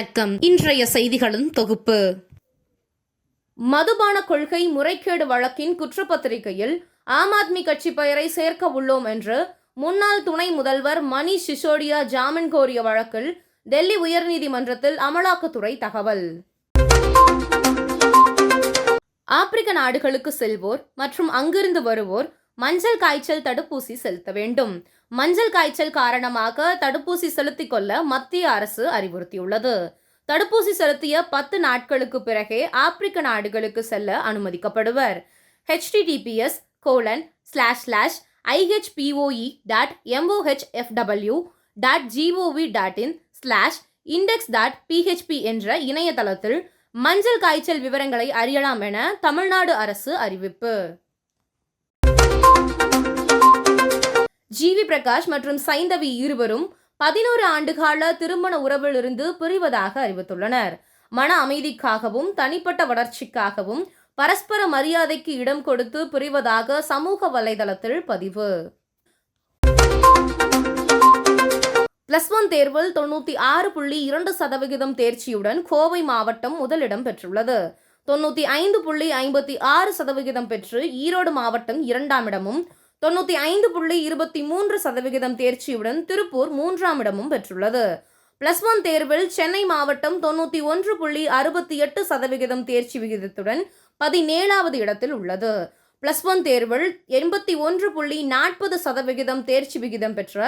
வணக்கம். இன்றைய செய்திகளின் தொகுப்பு. மதுபான கொள்கை முறைகேடு வழக்கின் குற்றப்பத்திரிகையில் ஆம் ஆத்மி கட்சி பெயரை சேர்க்க உள்ளோம் என்று முன்னாள் துணை முதல்வர் மணிஷ் சிசோடியா ஜாமீன் கோரிய வழக்கில் டெல்லி உயர்நீதிமன்றத்தில் அமலாக்கத்துறை தகவல். ஆப்பிரிக்க நாடுகளுக்கு செல்வோர் மற்றும் அங்கிருந்து வருவோர் மஞ்சள் காய்ச்சல் தடுப்பூசி செலுத்த வேண்டும். மஞ்சள் காய்ச்சல் காரணமாக தடுப்பூசி செலுத்திக் கொள்ள மத்திய அரசு அறிவுறுத்தியுள்ளது. தடுப்பூசி செலுத்திய பத்து நாட்களுக்கு பிறகே ஆப்பிரிக்க நாடுகளுக்கு செல்ல அனுமதிக்கப்படுவர். HTTPS colon slash slash I H P O E dot M O H F W dot G O V dot in slash index dot P H P என்ற இணையதளத்தில் மஞ்சள் காய்ச்சல் விவரங்களை அறியலாம் என தமிழ்நாடு அரசு அறிவிப்பு. ஜிவி பிரகாஷ் மற்றும் சைந்தவி இருவரும் பதினோரு ஆண்டுகால திருமண உறவிலிருந்து பிரிவதாக அறிவித்துள்ளனர். மன அமைதிக்காகவும் தனிப்பட்ட வளர்ச்சிக்காகவும் பரஸ்பர மரியாதைக்கு இடம் கொடுத்து பிரிவதாக சமூக வலைதளத்தில் பதிவு. பிளஸ் ஒன் தேர்வில் தொண்ணூற்றி ஆறு புள்ளி இரண்டு சதவிகிதம் தேர்ச்சியுடன் கோவை மாவட்டம் முதலிடம் பெற்றுள்ளது. தொண்ணூற்றி ஐந்து புள்ளி ஐம்பத்தி ஆறு சதவிகிதம் பெற்று ஈரோடு மாவட்டம் இரண்டாம் இடமும் தொண்ணூற்றி ஐந்து புள்ளி இருபத்தி மூன்று சதவிகிதம் தேர்ச்சியுடன் திருப்பூர் மூன்றாம் இடமும் பெற்றுள்ளது. பிளஸ் ஒன் தேர்வில் சென்னை மாவட்டம் தொண்ணூற்றி ஒன்று புள்ளி அறுபத்தி எட்டு சதவிகிதம் தேர்ச்சி விகிதத்துடன் பதினேழாவது இடத்தில் உள்ளது. பிளஸ் ஒன் தேர்வில் எண்பத்தி ஒன்று புள்ளி நாற்பது சதவிகிதம் தேர்ச்சி விகிதம் பெற்ற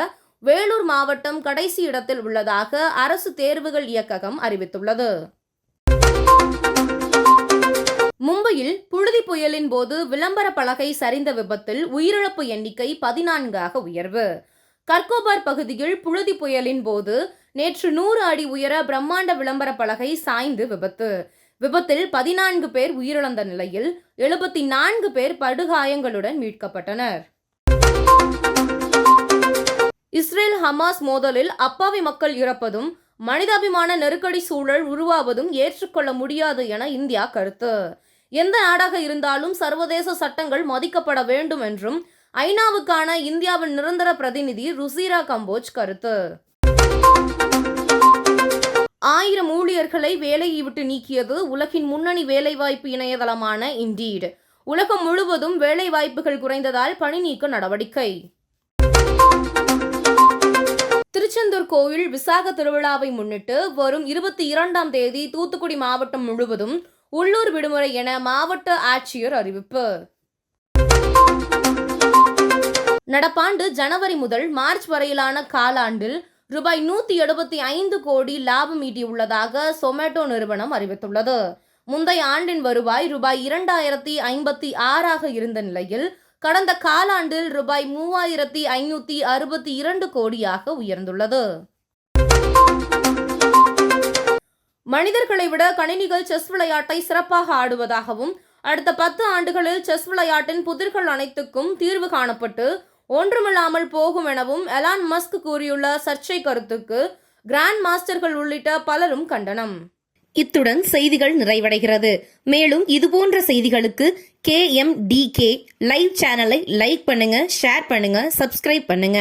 வேலூர் மாவட்டம் கடைசி இடத்தில் உள்ளதாக அரசு தேர்வுகள் இயக்ககம் அறிவித்துள்ளது. புயலின் போது விளம்பர பலகை சரிந்த விபத்தில் உயிரிழப்பு எண்ணிக்கை பதினான்காக உயர்வு. கர்கோபார் பகுதியில் புழுதி புயலின் போது நேற்று நூறு அடி உயர பிரம்மாண்ட விளம்பர பலகை சாய்ந்து விபத்து. விபத்தில் பதினான்கு பேர் உயிரிழந்த நிலையில் எழுபத்தி நான்கு பேர் படுகாயங்களுடன் மீட்கப்பட்டனர். இஸ்ரேல் ஹமாஸ் மோதலில் அப்பாவி மக்கள் இறப்பதும் மனிதாபிமான நெருக்கடி சூழல் உருவாவதும் ஏற்றுக்கொள்ள முடியாது என இந்தியா கருத்து. எந்த நாடாக இருந்தாலும் சர்வதேச சட்டங்கள் மதிக்கப்பட வேண்டும் என்றும் ஐநாவுக்கான இந்தியாவின் நிரந்தர பிரதிநிதி ருசீரா கம்போஜ் கருத்து. ஆயிரம் ஊழியர்களை வேலையை விட்டு நீக்கியது உலகின் முன்னணி வேலைவாய்ப்பு இணையதளமான இண்டீட் உலகம் முழுவதும் வேலைவாய்ப்புகள் குறைந்ததால் பணி நீக்க நடவடிக்கை. திருச்செந்தூர் கோயில் விசாக திருவிழாவை முன்னிட்டு வரும் இருபத்தி இரண்டாம் தேதி தூத்துக்குடி மாவட்டம் முழுவதும் உள்ளூர் விடுமுறை என மாவட்ட ஆட்சியர் அறிவிப்பு. நடப்பாண்டு ஜனவரி முதல் மார்ச் வரையிலான காலாண்டில் ரூபாய் நூத்தி எழுபத்தி ஐந்து கோடி லாபம் ஈட்டியுள்ளதாக சொமேட்டோ நிறுவனம் அறிவித்துள்ளது. முந்தைய ஆண்டின் வருவாய் ரூபாய் இரண்டாயிரத்தி ஐம்பத்தி ஆறாக இருந்த நிலையில் கடந்த காலாண்டில் ரூபாய் மூவாயிரத்தி ஐநூத்தி அறுபத்தி இரண்டு கோடியாக உயர்ந்துள்ளது. மனிதர்களை விட கணினிகள் செஸ் விளையாட்டை சிறப்பாக ஆடுவதாகவும் அடுத்த பத்து ஆண்டுகளில் செஸ் விளையாட்டின் புதிர்கள் அனைத்துக்கும் தீர்வு காணப்பட்டு ஒன்றுமில்லாமல் போகும் எனவும் எலான் மஸ்க் கூறியுள்ள சர்ச்சை கருத்துக்கு கிராண்ட் மாஸ்டர்கள் உள்ளிட்ட பலரும் கண்டனம். இத்துடன் செய்திகள் நிறைவடைகிறது. மேலும் இதுபோன்ற செய்திகளுக்கு K M D K live சேனலை லைக் பண்ணுங்க ஷேர் பண்ணுங்க சப்ஸ்கிரைப் பண்ணுங்க.